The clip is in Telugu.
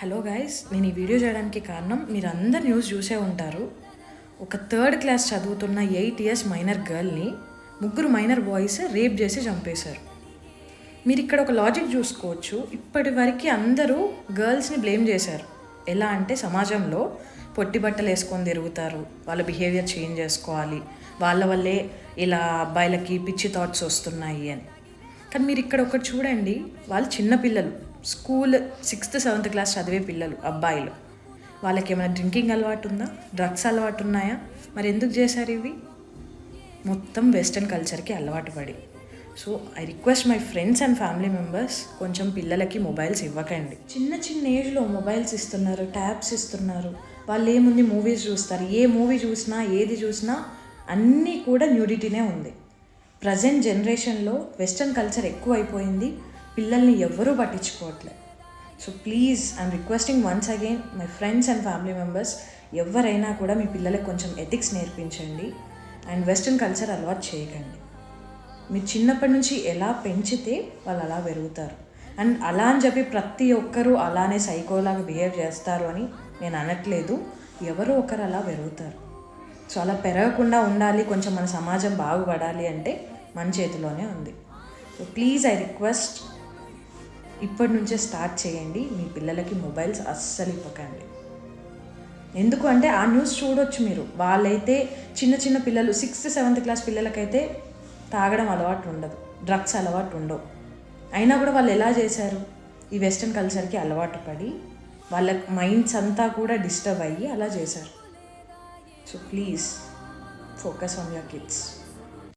హలో గైస్ నేను ఈ వీడియో చేయడానికి కారణం మీరు అందరు న్యూస్ చూసే ఉంటారు. ఒక థర్డ్ క్లాస్ చదువుతున్న ఎయిట్ ఇయర్స్ మైనర్ గర్ల్ని ముగ్గురు మైనర్ బాయ్స్ రేప్ చేసి చంపేశారు. మీరు ఇక్కడ ఒక లాజిక్ చూసుకోవచ్చు. ఇప్పటి వరకు అందరూ గర్ల్స్ని బ్లేమ్ చేశారు. ఎలా అంటే సమాజంలో పొట్టి బట్టలు వేసుకొని తిరుగుతారు. వాళ్ళ బిహేవియర్ చేంజ్ చేసుకోవాలి. వాళ్ళ వల్లే ఇలా అబ్బాయిలకి పిచ్చి థాట్స్ వస్తున్నాయి అని. కానీ మీరు ఇక్కడ ఒకటి చూడండి. వాళ్ళు చిన్నపిల్లలు స్కూల్ సిక్స్త్ సెవెంత్ క్లాస్ చదివే పిల్లలు అబ్బాయిలు. వాళ్ళకి ఏమైనా డ్రింకింగ్ అలవాటు ఉందా డ్రగ్స్ అలవాటు ఉన్నాయా మరి ఎందుకు చేశారు ఇవి? మొత్తం వెస్ట్రన్ కల్చర్కి అలవాటు పడి. So I request my friends and family members కొంచెం పిల్లలకి మొబైల్స్ ఇవ్వకండి. చిన్న చిన్న ఏజ్లో మొబైల్స్ ఇస్తున్నారు ట్యాబ్స్ ఇస్తున్నారు. వాళ్ళు ఏముంది మూవీస్ చూస్తారు? ఏ మూవీ చూసినా ఏది చూసినా అన్నీ కూడా న్యూడిటీనే ఉంది. ప్రజెంట్ జనరేషన్లో వెస్ట్రన్ కల్చర్ ఎక్కువ అయిపోయింది పిల్లల్ని ఎవ్వరూ పట్టించుకోవట్లేదు so please I'm requesting once again my friends and family members ఎవరైనా కూడా మీ పిల్లలకు కొంచెం ఎథిక్స్ నేర్పించండి అండ్ వెస్ట్రన్ కల్చర్ అలవాటు చేయకండి. మీరు చిన్నప్పటి నుంచి ఎలా పెంచితే వాళ్ళు అలా పెరుగుతారు. అండ్ అలా అని చెప్పి ప్రతి ఒక్కరూ అలానే సైకోలాగా బిహేవ్ చేస్తారు అని నేను అనట్లేదు. ఎవరో ఒకరు అలా పెరుగుతారు. సో అలా పెరగకుండా ఉండాలి కొంచెం మన సమాజం బాగుపడాలి అంటే మన చేతిలోనే ఉంది. సో ప్లీజ్ ఐ రిక్వెస్ట్ ఇప్పటి నుంచే స్టార్ట్ చేయండి. మీ పిల్లలకి మొబైల్స్ అస్సలు ఇవ్వకండి. ఎందుకు అంటే ఆ న్యూస్ చూడొచ్చు మీరు. వాళ్ళైతే చిన్న చిన్న పిల్లలు సిక్స్త్ సెవెంత్ క్లాస్ పిల్లలకైతే తాగడం అలవాటు ఉండదు. డ్రగ్స్ అలవాటు ఉండవు. అయినా కూడా వాళ్ళు ఎలా చేశారు? ఈ వెస్ట్రన్ కల్చర్కి అలవాటు పడి వాళ్ళ మైండ్స్ అంతా కూడా డిస్టర్బ్ అయ్యి అలా చేశారు. So please focus on your kids.